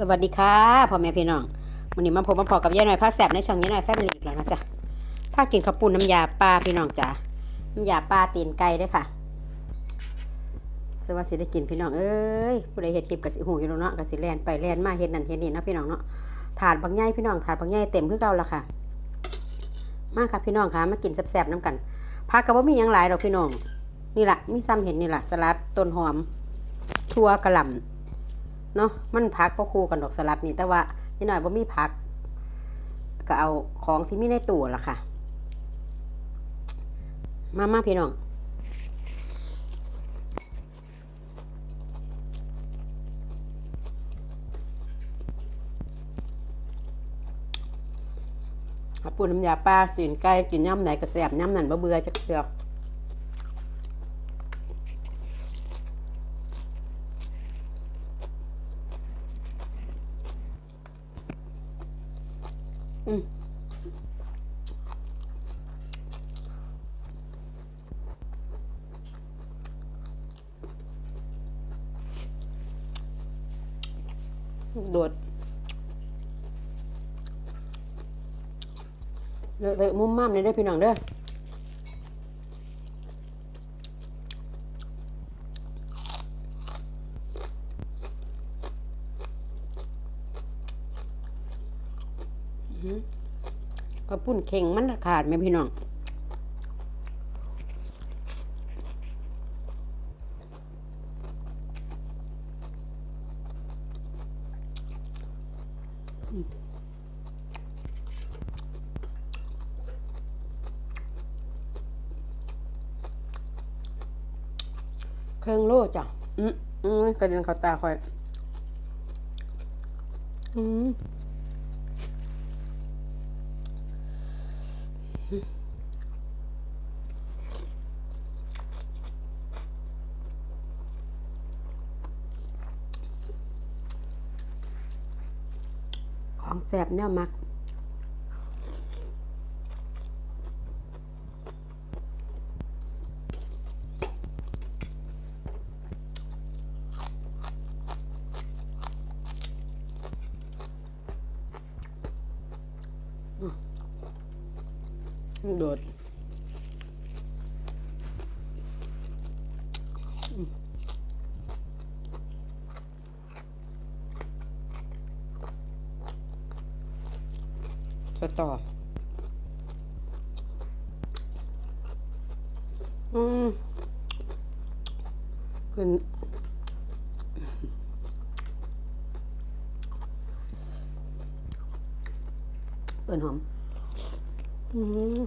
สวัสดีค่ะพ่อแม่พี่น้องวันนี้มาพบมาพอกับยายหน่อยผ้าแสบในช่องยายหน่อยแฟมิลี่อีกแล้วนะจ๊ะผ้ากินข้าวปุ้นน้ำยาปลาพี่น้องจ้ะน้ำยาปลาตีนไก่ด้วยค่ะสวัสดีได้กินพี่น้องเอ้ยผู้ใดเฮ็ดคลิปกับสิหูอยู่เนาะกับสิแลนไปแลนมาเฮ็ดนั่นเฮ็ดนี่นะพี่น้องเนาะถาดบางใหญ่พี่น้องถาดบางใหญ่เต็มคือเก่าละค่ะ มากค่ะพี่น้องค่ะมากินแซบๆน้ำกันผักก็บ่มีหยังหลายดอกพี่น้องนี่แหละมีซ้ำเห็นนี่แหละสลัดต้นหอม ทั่วกระหล่ำ เนาะมันพักพอคู่กันดอกสลัดนี่แต่ว่านิดหน่อยบ่มีพัก ก็เอาของที่มีในตู้ละค่ะ มามาพี่น้องข้าปูน้ำยาปลากินไก่กินย่ำไหนก็แซ่บย่ำนั่นบ่เบื่อจักเดียว อืมโดดเลอะเทอะมุมม่ามเลยเด้อพี่น้องเด้อ ก็ปุ่นเข่งมันขาดไหมพี่น้องเครื่องโล่จ้ะ อืมอืมกระเด็นเข้าตาคอย อืม แสบเนี่ยมักโดดส ต่อ อืมขึ้นเปิดหอม อืม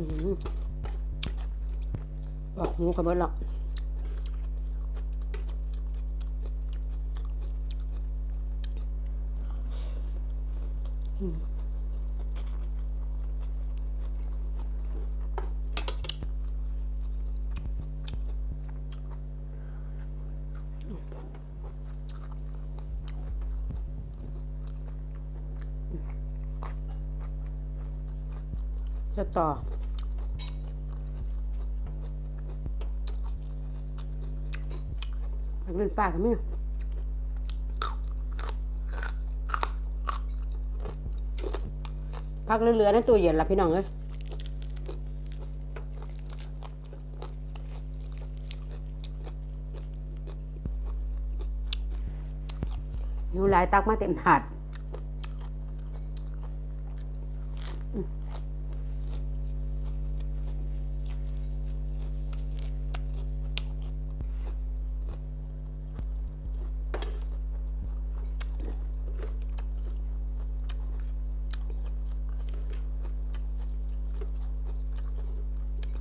อืมบอกหูกับเบิดหรอกจะต่อ ผักเป็นปลากันไหมพักเรือๆในตู้เย็นละพี่น้องเอ้ยอยูหลายตักมาเต็มถาด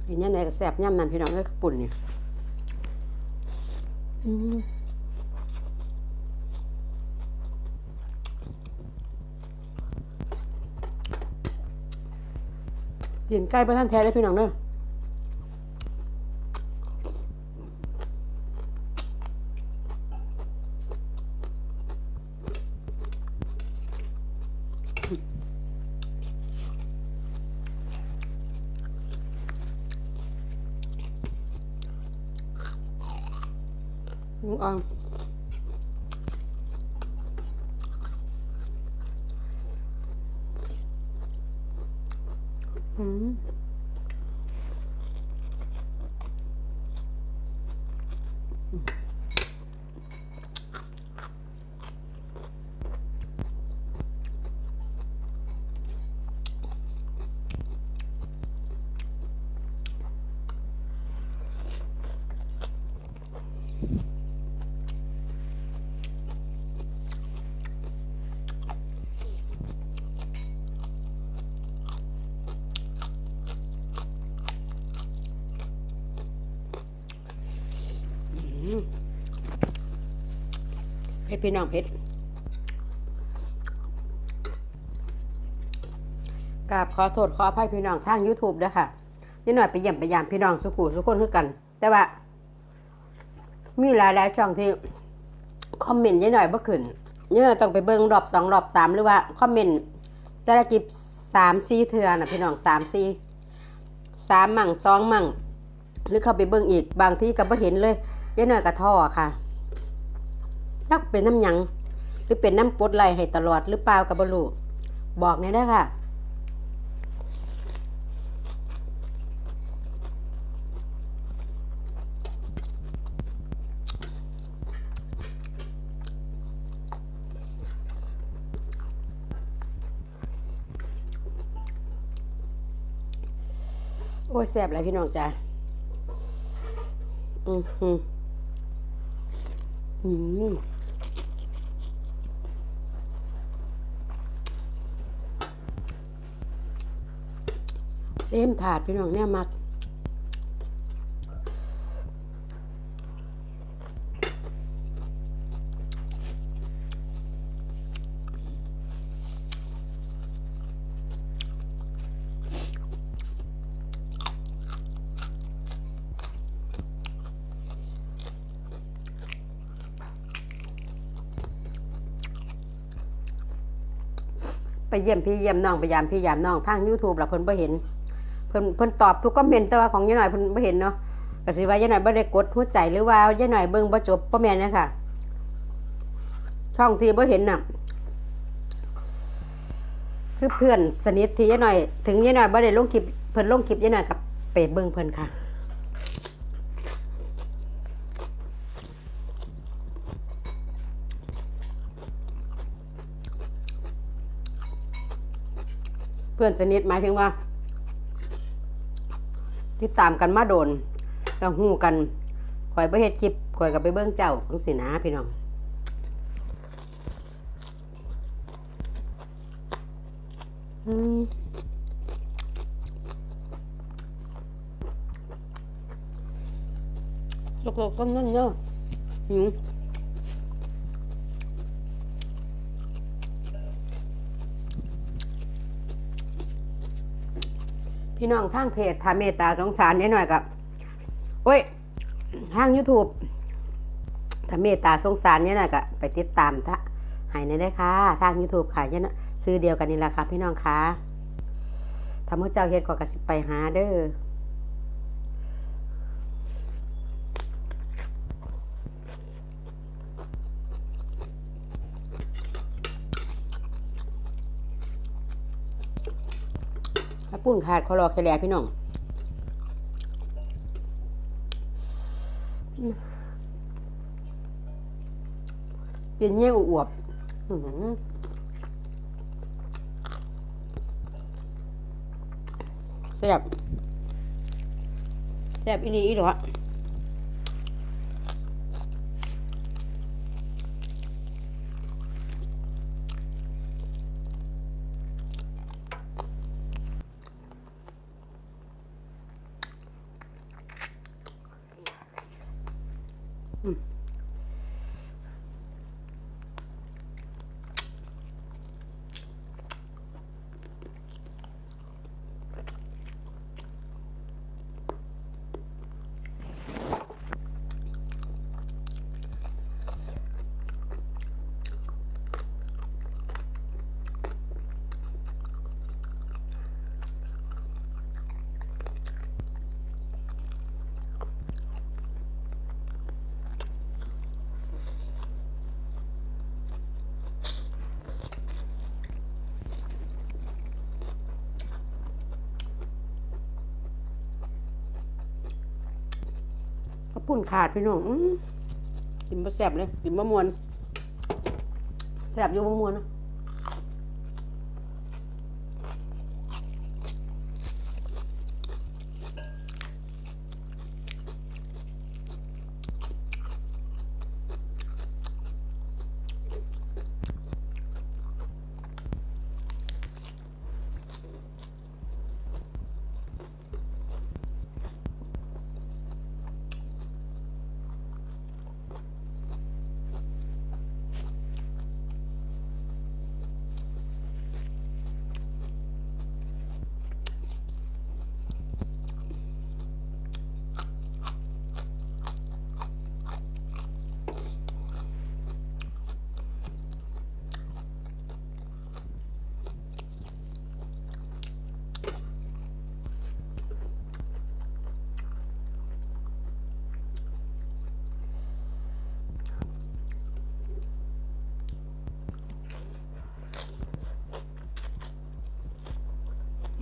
เห็นย่งไหนก็แสบย่ำนั่นพี่น้องเลยปุ่นเนี่ยเสีนใก่ประท่านแท้ได้พี่น้องเนอะ อืมอะอืม เพชรพี่น้องเพชรกราบขอโทษขออภัยพี่น้องทาง YouTube ด้วยค่ะนี่หน่อยไปเยี่ยมไปยามพี่น้องสุขุสุขคนคือกัน แต่ว่า มีหลายหลายช่องที่คอมเมนต์ยี่หน่อยบ่ขึ้นเนี่ยต้องไปเบิ่งรอบสองรอบสามหรือว่าคอมเมนต์แต่ละกิบสามสี่เทือนะพี่น้องสามสี่สามมั่งสองมั่ง หรือเข้าไปเบิ่งอีกบางที่ก็บ่เห็นเลยยี่หน่อยก็ท่อค่ะ จักเป็นน้ำหยัง หรือเป็นน้ำกดไหลให้ตลอดหรือเปล่ากับบรูบอกในอยได้ค่ะโอ้ยแซ่บเลยพี่น้องจ้าอืมอืมอืม เต็มถาดพี่น้องเนี่ยมักไปเยี่ยมพี่เยี่ยมน้องไปยามพี่ยามน้องทาง YouTube ล่ะเพิ่นบ่เห็น เพิ่นเพิ่นตอบทุกคอมเมนต์แต่ว่าของยายหน่อยเพิ่นบ่เห็นเนาะก็สิว่ายายหน่อยบ่ได้กดหัวใจหรือว่ายายหน่อยเบิ่งบ่จบบ่แม่นนะค่ะช่องที่บ่เห็นน่ะคือเพื่อนสนิทที่ยายหน่อย ถึงยายหน่อยบ่ได้ลงคลิปเพิ่นลงคลิปยายหน่อยกับไปเบิ่งเพิ่นค่ะเพื่อนสนิทหมายถึงว่า ติดตามกันมาโดนแล้วหู้กันคอยไปเฮ็ดคลิปคอยกับไปเบิ้งเจ้าทั้งสินะพี่น้องอืมสกก็นั่นเนาะหิว พี่น้องทางเพจทาเมตตาสงสารนิดหน่อยกับโอ้ยทาง YouTube ทาเมตตาสงสารนี่หน่อยกับไปติดตามทะให้ในได้ค่ะ ทาง YouTube ค่ะเนี่ยนซื้อเดียวกันนี่แหละค่ะพี่น้องค่ะทำให้เจ้าเฮ็ดกว่ากสิไปหาเด้อ ถ้าปุ้นขาดเขารอแค่แลพี่น้องกินเงี้ยอวบแซ่บแซ่บอีหลีอีหรอ ปุ่นขาดพี่น้องอื้อกินบะแสบเลย กินบะมวนแสบอยู่บะมวนนะ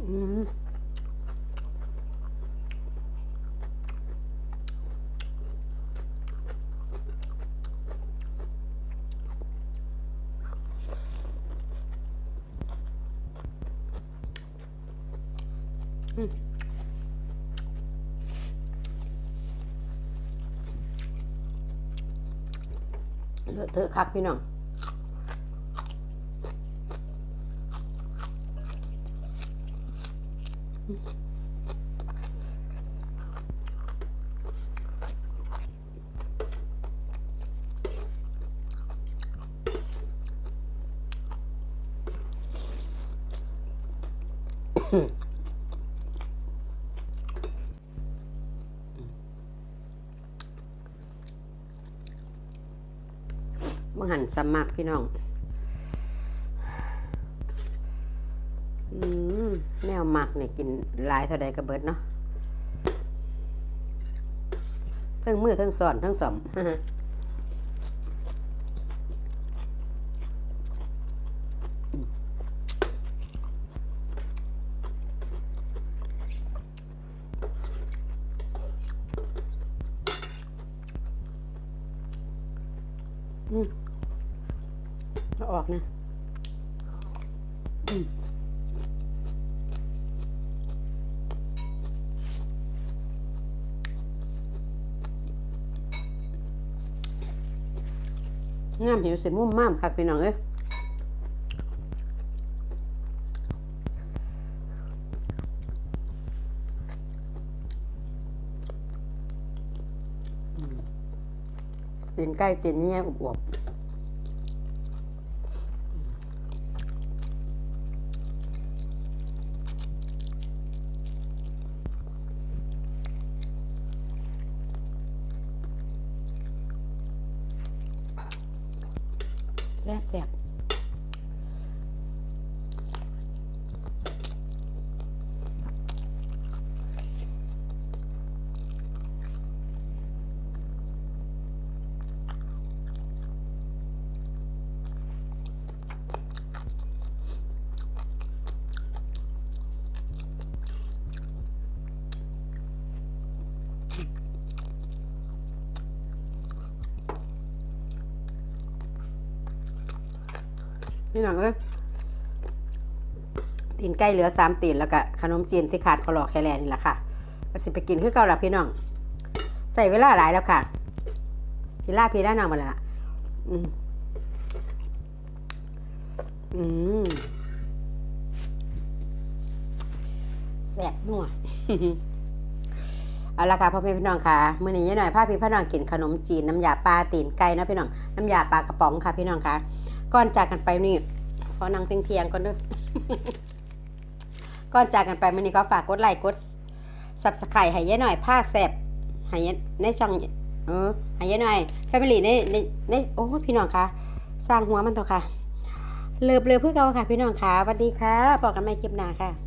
อืมอืม เลอะเทอะคักพี่น้องมังหัน สมักพี่น้องอืมแนวหมักเนี่ยกินหลายเท่าใดกระเบิดเนาะทั้งมือทั้งสอนทั้งสอม อืมเอาออกนะอืม งามหิวสิมุ่มม่ามคักพี่น้องเอ้ยตีนใกล้ตีนเนี้ยอวบๆ ซ่บแซ่บ พี่น้องเอ้ยตีนไก่เหลือสามตีนแล้วก็ขนมจีนที่ขาดขอหลอแค่แลนนี่แหละค่ะก็สิไปกินคือเก่าละพี่น้อง ใส่เวลาหลายแล้วค่ะสิล่าพี่ล่านางมาแล้วล่ะ อืมอืมแซ่บนัวเอาละค่ะพ่อแม่พี่น้องค่ะมื้อนี้ยายหน่อยพาพี่พี่น้องกินขนมจีนน้ำยาปลาตีนไก่นะพี่น้องน้ำยาปลากระป๋องค่ะพี่น้องค่ะ ก่อนจากกันไปนี่ขอนั่งเทียงๆก่อนเด้วยก่อนจากกันไปมันนี้ก็ฝากกดไลค์กดสับสไครต์ให้ยายหน่อยผ้าแสบให้ยายในช่องเออให้ยายหน่อยแฟมิลี่ในในในโอ้พี่น้องคะสร้างหัวมันเถอะค่ะเลิฟเลิฟเพื่อเก่าค่ะ พี่น้องค่ะสวัสดีค่ะบอกกันใหม่คลิปหน้าค่ะ